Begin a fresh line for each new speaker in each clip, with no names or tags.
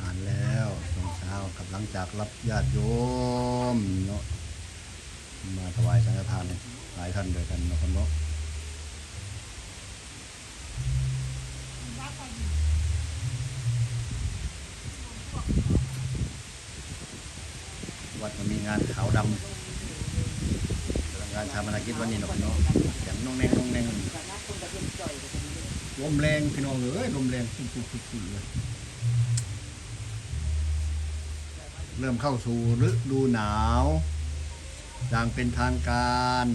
หารแล้วช่วงเช้ากับหลังจากรับญาติโยมเนาะมาถวายสังฆทานหลายท่านด้วยกันนะครับเนาะวัดมันมีงานขาวดำงานชาปนกิจวันนี้เนาะครับเนาะอย่างน้องแนงน้องแนงลมแรงพี่น้องเอ้ยลมแรงปุ๊บปุ๊บปุ๊บเลย เริ่มเข้าสู่ฤดูหนาวอย่างเป็นทางการ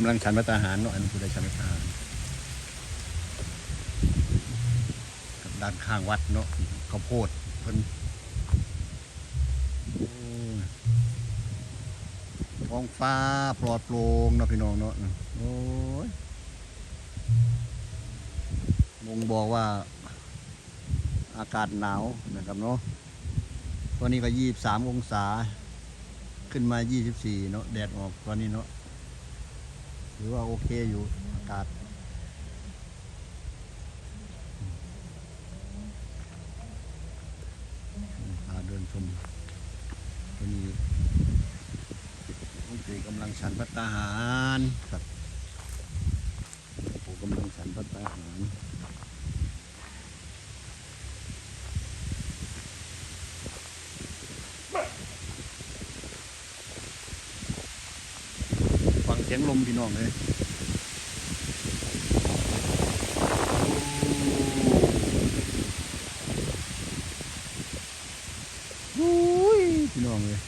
กำลังฉันพระตาหารเนาะอันนคือได้ฉันพระตาหารด้านข้างวัดเนาะข้าวโพดเพิ่นโอ้ยท้องฟ้าปลอดโปร่งเนาะพี่น้องเนาะโอ้ยมงบอกว่าอากาศหนาวนะครับเนาะตอนนี้ก็ยี่สามองศา ขึ้นมายี่สิบสี่เนาะแดดออกตอนนี้เนาะ ถือว่าโอเคอยู่อากาศพาเดินชมตอนนี้ลุงตีกำลังฉันพัตตาหารครับผมกำลังฉันพัตตาหาร ฟั งเสียงลมพี่น้องเลยอุ้ยพี่น้องเลย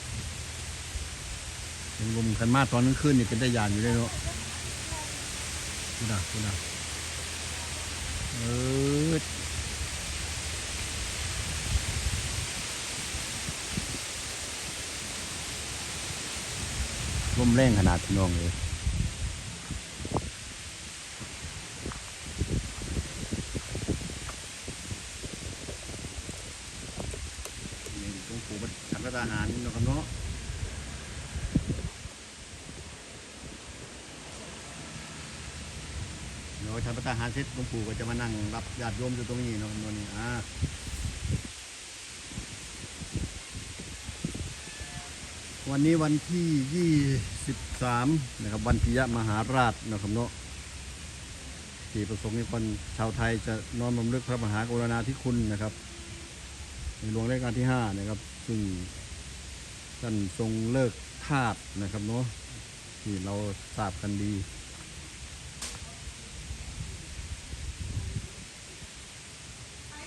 เสียงลมขันมาตอนกลางคืนนี่เป็นได้ยานอยู่เลยเนาะคุณนะคุณนะเออลมแรงขนาดพี่น้องเลย นี่ตรงปู่ บัดฉันพระทหารนี่เนาะครับเนาะเดี๋ยวฉันพระทหารเสร็จหลวงปู่ก็จะมานั่งรับญาติโยมอยู่ตรงนี้เนาะครับนี่อ่าวันนี้วันที่ 23 นะครับ วันปิยมหาราชนะครับเนาะที่ประสงค์นิกรชาวไทยจะน้อมรำลึกพระมหากรุณาธิคุณนะครับ ในหลวงรัชกาลที่ห้านะครับ ซึ่ง ท่านทรงเลิกทาสนะครับเนาะที่เราทราบกันดี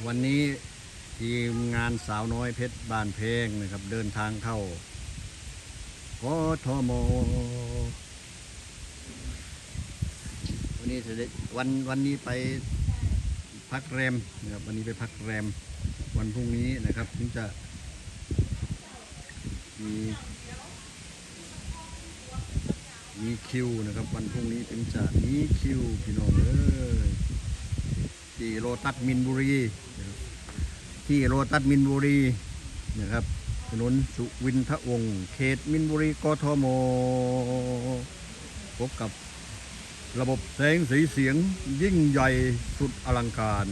วันนี้ทีมงานสาวน้อยเพชรบานเพลงนะครับ เดินทางเข้ากทมวันนี้เสด็จวันวันนี้ไปพักแรมนะครับวันนี้ไปพักแรม วันพรุ่งนี้นะครับถึงจะ มีมีคิวนะครับ วันพรุ่งนี้ถึงจะมีคิวพี่น้องเอ้ยที่โรตัสมินบุรี ที่โรตัสมินบุรีนะครับถนนสุวินทวงศ์เขตมินบุรีกทมพบกับระบบแสงสีเสียงยิ่งใหญ่สุดอลังการ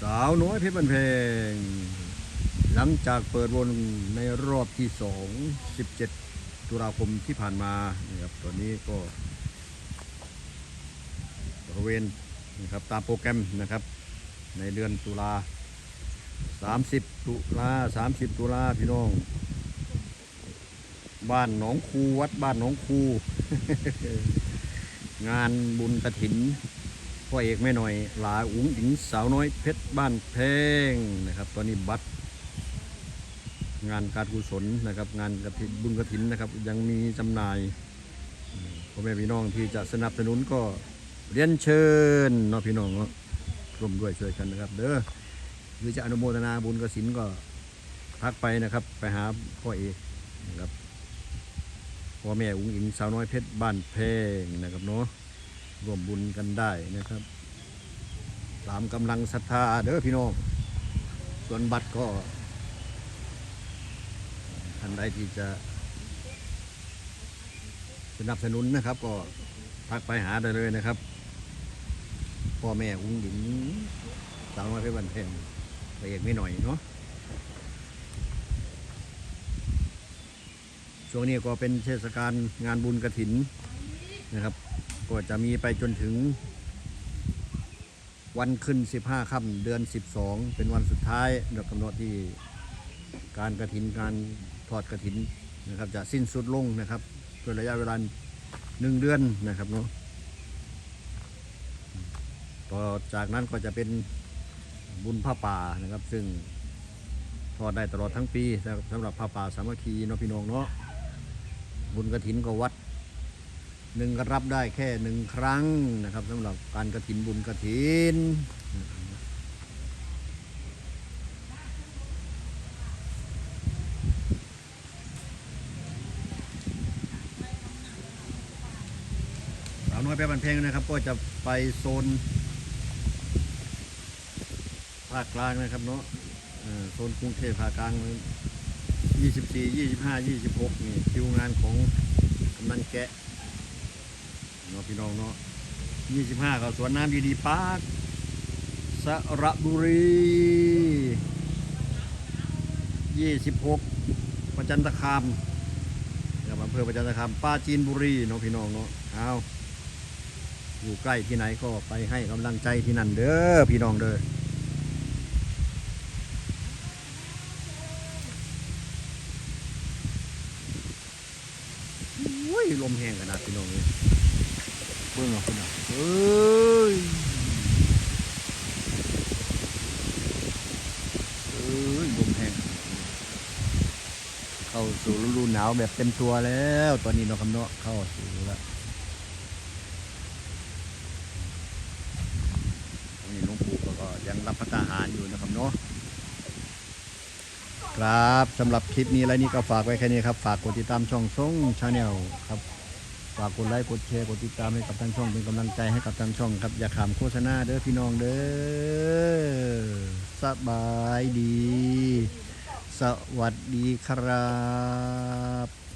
สาวน้อยเพชรบันเพลง หลังจากเปิดวงในรอบที่สอง17 ตุลาคมที่ผ่านมานะครับตอนนี้ก็บริเวณนะครับตามโปรแกรมนะครับ ในเดือนตุลา 30 ตุลา 30 ตุลาพี่น้อง บ้านหนองคูวัดบ้านหนองคู งานบุญกระถินพ่อเอกแม่หน่อย หลาอุ๋งอิงสาวน้อยเพชรบ้านแพงนะครับ ตอนนี้บัตร งานการกุศลนะครับ งานกฐินบุญกระถินนะครับ ยังมีจำหน่ายพ่อแม่พี่น้องที่จะสนับสนุนก็เรียนเชิญเนาะพี่น้องเนาะร่วมด้วยช่วยกันนะครับ เด้อหรือจะอนุโมทนาบุญกระถินก็ทักไปนะครับ ไปหาพ่อเอกนะครับพ่อแม่อุ้งอิงสาวน้อยเพชรบ้านแพงนะครับเนาะร่วมบุญกันได้นะครับ ตามกำลังศรัทธาเด้อพี่น้องส่วนบัตรก็ ท่านใดที่จะสนับสนุนนะครับ ก็ทักไปหาได้เลยนะครับ พ่อแม่อุ้งหญิงสาวน้อยเพชรบันเพ็ญไปเอกไม่หน่อยเนาะช่วงนี้ก็เป็นเทศกาลงานบุญกระถินนะครับ ก็จะมีไปจนถึง วันขึ้น 15ค่ำเดือน 12 เป็นวันสุดท้ายดกำหนดที่การกระถินการ ทอดกระถินนะครับจะสิ้นสุดลงนะครับเป็นระยะเวลาหนึ่งเดือนนะครับเนาะต่อจากนั้นก็จะเป็นบุญผ้าป่านะครับ ซึ่งทอดได้ตลอดทั้งปีสำหรับผ้าป่าสามัคคีเนาะพี่น้องเนาะบุญกระถินก็วัดหนึ่งก็รับได้แค่หนึ่งครั้งนะครับสำหรับการกระถินบุญกระถิน สาวน้อยแปรบันเพลงนะครับ ก็จะไปโซนภาคกลางนะครับเนาะโซนกรุงเทพภาคกลาง 24 25 26 นี่คิวงานของกำนันแกะเนาะพี่น้องเนาะ25เขาสวนน้ำดีๆปาร์คสระบุรี 26 ประจันตคามกับอำเภอประจันตคามปราจีนบุรีเนาะพี่น้องเนาะเอา อยู่ใกล้ที่ไหนก็ไปให้กำลังใจที่นั่นเด้อพี่น้องเด้อโอ้ยลมแห้งขนาดพี่น้องเลยเบิ่งเอาพี่น้องเอ้ยเอ้ยลมแห้งเข้าสู่ฤดูหนาวแบบเต็มตัวแล้ว ตอนนี้เนาะคำเนาะเข้าสู่แล้ว วันนี้หลวงปู่ก็ก็ ยังรับพระทหารอยู่นะครับเนาะครับสำหรับคลิปนี้และนี่ก็ฝากไว้แค่นี้ครับ ฝากกดติดตามช่องทรงชาแนลครับฝากกดไลค์กดแชร์กดติดตามให้กับทางช่องเป็นกำลังใจให้กับทางช่องครับอย่าขามโฆษณาเด้อพี่น้องเด้อสบายดี สวัสดีครับ